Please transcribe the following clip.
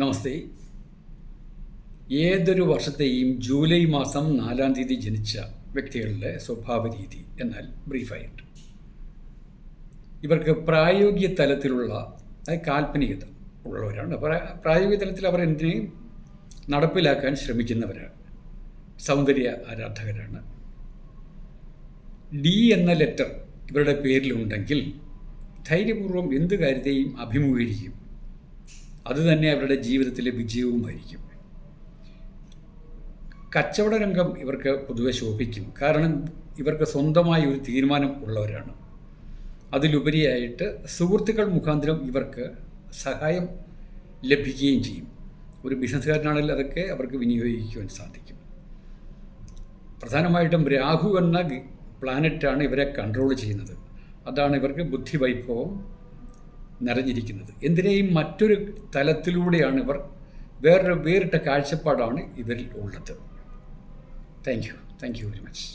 നമസ്തേ. ഏതൊരു വർഷത്തെയും ജൂലൈ മാസം നാലാം തീയതി ജനിച്ച വ്യക്തികളുടെ സ്വഭാവ രീതി എന്നാൽ ബ്രീഫായിട്ട്. ഇവർക്ക് പ്രായോഗിക തലത്തിലുള്ള അതായത് കാൽപ്പനികത ഉള്ളവരാണ്. പ്രാ- പ്രായോഗിക തലത്തിൽ അവർ എന്തിനേയും നടപ്പിലാക്കാൻ ശ്രമിക്കുന്നവരാണ് സൗന്ദര്യ ആരാധകരാണ്. ഡി എന്ന ലെറ്റർ ഇവരുടെ പേരിലുണ്ടെങ്കിൽ ധൈര്യപൂർവം എന്ത് കാര്യത്തെയും അഭിമുഖീകരിക്കും. അതുതന്നെ അവരുടെ ജീവിതത്തിലെ വിജയവുമായിരിക്കും. കച്ചവട രംഗം ഇവർക്ക് പൊതുവെ ശോഭിക്കും. കാരണം ഇവർക്ക് സ്വന്തമായി ഒരു തീരുമാനം ഉള്ളവരാണ്. അതിലുപരിയായിട്ട് സുഹൃത്തുക്കൾ മുഖാന്തരം ഇവർക്ക് സഹായം ലഭിക്കുകയും ചെയ്യും. ഒരു ബിസിനസ്സുകാരനാണെങ്കിൽ അതൊക്കെ അവർക്ക് വിനിയോഗിക്കുവാൻ സാധിക്കും. പ്രധാനമായിട്ടും രാഹു എന്ന പ്ലാനറ്റാണ് ഇവരെ കൺട്രോൾ ചെയ്യുന്നത്. അതാണ് ഇവർക്ക് ബുദ്ധിവൈഭവം നിറഞ്ഞിരിക്കുന്നത്. എന്തിനേയും മറ്റൊരു തലത്തിലൂടെയാണ് ഇവർ വേറൊരു വേറിട്ട കാഴ്ചപ്പാടാണ് ഇവരിൽ ഉള്ളത്. Thank you thank you very much